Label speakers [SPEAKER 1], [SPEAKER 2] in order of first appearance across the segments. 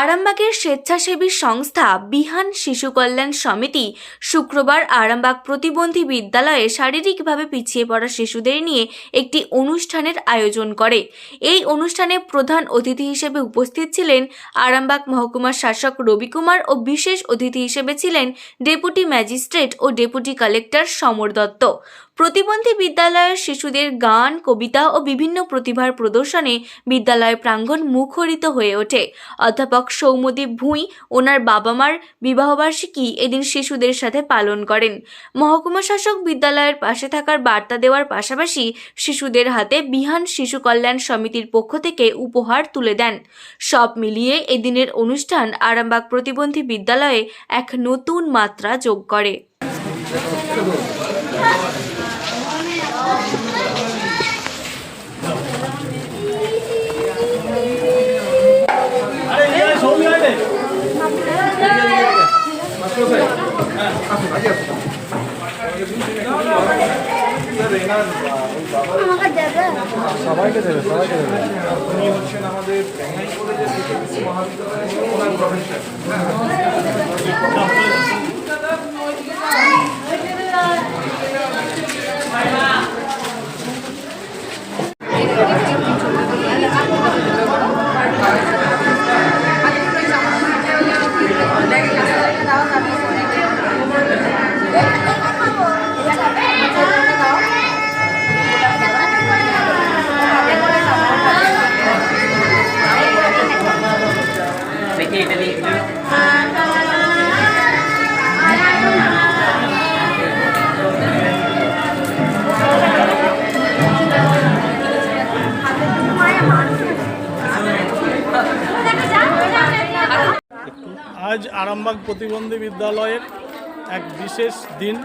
[SPEAKER 1] আরামবাগের স্বেচ্ছাসেবী সংস্থা বিহান শিশু কল্যাণ সমিতি শুক্রবার আরামবাগ প্রতিবন্ধী বিদ্যালয়ে শারীরিকভাবে পিছিয়ে পড়া শিশুদের নিয়ে একটি অনুষ্ঠানের আয়োজন করে। এই অনুষ্ঠানে প্রধান অতিথি হিসেবে উপস্থিত ছিলেন আরামবাগ মহকুমার শাসক রবি কুমার ও বিশেষ অতিথি হিসেবে ছিলেন ডেপুটি ম্যাজিস্ট্রেট ও ডেপুটি কালেক্টর সমর দত্ত। প্রতিবন্ধী বিদ্যালয়ের শিশুদের গান, কবিতা ও বিভিন্ন প্রতিভার প্রদর্শনে বিদ্যালয় প্রাঙ্গণ মুখরিত হয়ে ওঠে। অধ্যাপক সৌমদীপ ভুঁই, ওনার বাবা মার বিবাহবার্ষিকী এদিন শিশুদের সাথে পালন করেন। মহকুমা শাসক বিদ্যালয়ের পাশে থাকার বার্তা দেওয়ার পাশাপাশি শিশুদের হাতে বিহান শিশু কল্যাণ সমিতির পক্ষ থেকে উপহার তুলে দেন। সব মিলিয়ে এদিনের অনুষ্ঠান আরামবাগ প্রতিবন্ধী বিদ্যালয়ে এক নতুন মাত্রা যোগ করে।
[SPEAKER 2] সবাইকে দেবে সবাইকে দেবে
[SPEAKER 3] উনি হচ্ছেন আমাদের বেঙ্গাই কলেজের মহাবিদ্যালয়ের ওনার প্রফেসর
[SPEAKER 2] আরামবাগ প্রতিবন্ধী বিদ্যালয়ের এক বিশেষ দিন।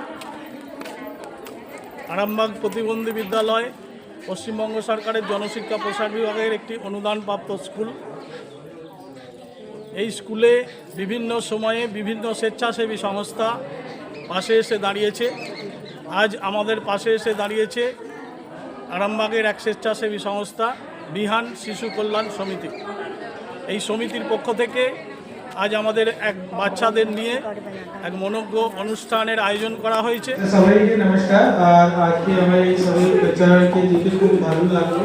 [SPEAKER 2] আরামবাগ প্রতিবন্ধী বিদ্যালয় পশ্চিমবঙ্গ সরকারের জনশিক্ষা প্রসার বিভাগের একটি অনুদানপ্রাপ্ত স্কুল। এই স্কুলে বিভিন্ন সময়ে বিভিন্ন স্বেচ্ছাসেবী সংস্থা পাশে এসে দাঁড়িয়েছে। আজ আমাদের পাশে এসে দাঁড়িয়েছে আরামবাগের এক স্বেচ্ছাসেবী সংস্থা, বিহান শিশু কল্যাণ সমিতি। এই সমিতির পক্ষ থেকে আজ আমাদের এক বাচ্চাদের নিয়ে এক মনজ্ঞ অনুষ্ঠানের আয়োজন করা হয়েছে।
[SPEAKER 4] সবাইকে নমস্কার। আর আজকে দেখে খুব ভালো লাগল।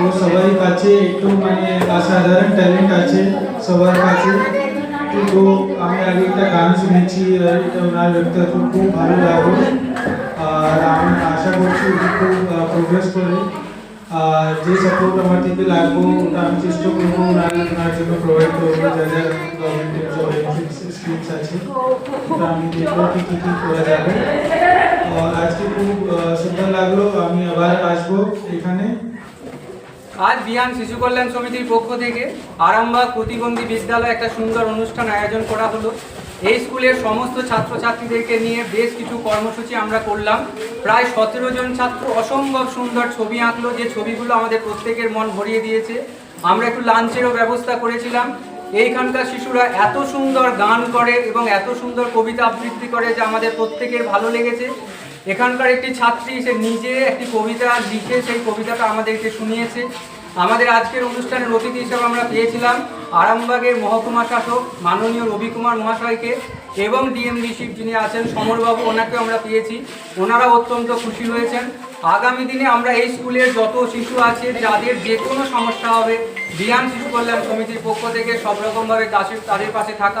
[SPEAKER 4] ও সবাই কাছে একটু মানে অসাধারণ ট্যালেন্ট আছে সবার কাছে। তো আমি আগে একটা গান শুনেছি আর এটা ওনার ব্যক্তিত্ব খুব ভালো লাগল। আর আমি আশা করছি খুব প্রোগ্রেস করে যে সাপোর্ট আমার থেকে লাগবো, ওটা আমি চেষ্টা করব ওনার জন্য প্রোভাইড করব যা যা গভর্নমেন্টের স্কিমস আছে ওটা আমি দেখব কি করা যাবে। আজকে খুব সুন্দর লাগল, আমি আবার আসব এখানে।
[SPEAKER 5] আজ বিহান শিশু কল্যাণ সমিতির পক্ষ থেকে আরামবাগ প্রতিবন্ধী বিদ্যালয়ে একটা সুন্দর অনুষ্ঠান আয়োজন করা হলো। এই স্কুলের সমস্ত ছাত্রছাত্রীদেরকে নিয়ে বেশ কিছু কর্মসূচি আমরা করলাম। প্রায় সতেরো জন ছাত্র অসম্ভব সুন্দর ছবি আঁকলো, যে ছবিগুলো আমাদের প্রত্যেকের মন ভরিয়ে দিয়েছে। আমরা একটু লাঞ্চেরও ব্যবস্থা করেছিলাম। এইখানকার শিশুরা এত সুন্দর গান করে এবং এত সুন্দর কবিতা আবৃত্তি করে যে আমাদের প্রত্যেকের ভালো লেগেছে। এখানকার একটি ছাত্রী, সে নিজে একটি কবিতা লিখে সেই কবিতাটা আমাদেরকে শুনিয়েছে। আমাদের আজকের অনুষ্ঠানের অতিথি হিসেবে আমরা পেয়েছিলাম আরামবাগের মহকুমা শাসক মাননীয় রবি কুমার মহাশয়কে এবং ডিএমডিসি যিনি আছেন সমরবাবু ওনাকে আমরা পেয়েছি। ওনারা অত্যন্ত খুশি হয়েছেন। আগামী দিনে আমরা এই স্কুলের যত শিশু আছে, যাদের যে কোনো সমস্যা হবে বিয়ান শিশু কল্যাণ সমিতির পক্ষ থেকে সব রকমভাবে তাদের পাশে থাকা